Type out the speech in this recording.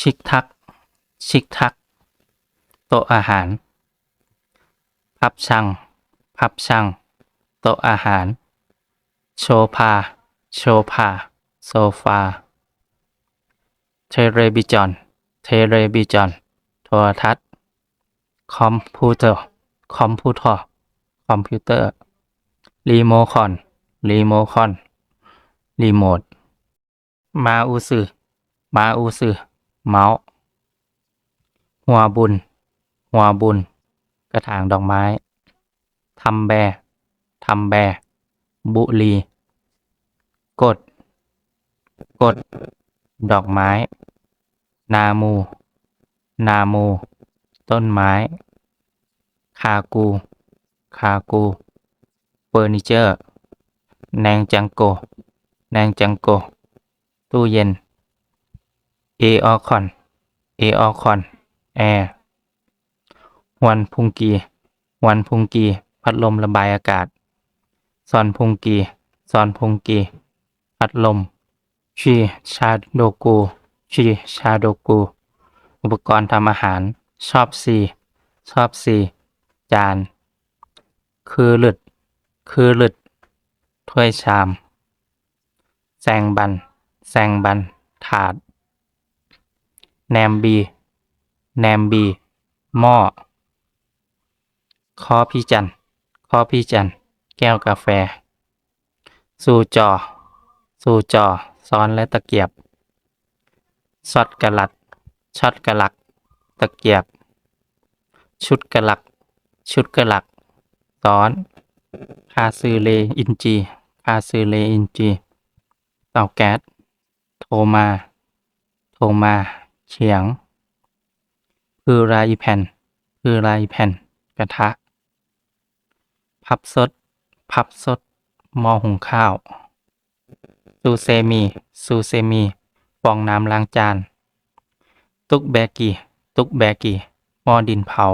ชิกทัก ชิกทัก โต๊ะอาหาร พับช่างพับช่างโต๊ะอาหาร โชพา โชพา โซฟา เทเลบิจอน เทเลบิจอน โทรทัศน์ คอมพิวเตอร์ คอมพิวเตอร์ คอมพิวเตอร์ รีโมคอน รีโมคอน รีโมท มาอูซือมาอูซือ เมาส์ หัวบุญ หัวบุญ กระถางดอกไม้ ทำแบ ทำแบ บุรี กด กด ดอกไม้ นามู นามู ต้นไม้ คากู คากูเฟอร์นิเจอร์ แนงจังโก แนงจังโก ตู้เย็น เอออคอน เอออคอน แอร์ฮวนพุงกีฮวนพุงกี พัดลมระบายอากาศ ซอนพุงกี ซอนพุงกี พัดลม ชีชาโดกู ชีชาโดกู อุปกรณ์ทำอาหาร ชอบซีชอบซีจาน คือหลึดคือหลึดถ้วยชาม แซงบัน แซงบัน ถาด แหนมบีแหนมบี หม้อคอพี่จันทร์คอพี่จัน แก้วกาแฟ สู่จอ สู่จอ ซ้อนและตะเกียบช็อตกะลัดช็อตกะลัก ตะเกียบ ชุดกะลัก ชุดกะลัก ซ้อน คาซือเลอินจี คาซือเลอินจี เตาแก๊ส โทมา โทมา เฉียงพือไรแผ่นพือไรแผ่น กระทะ พับสด พับสดหม้อหุงข้าว ซูเซมี ซูเซมี ฟองน้ำล้างจาน ตุกแบกี ตุกแบกี หม้อดินเผา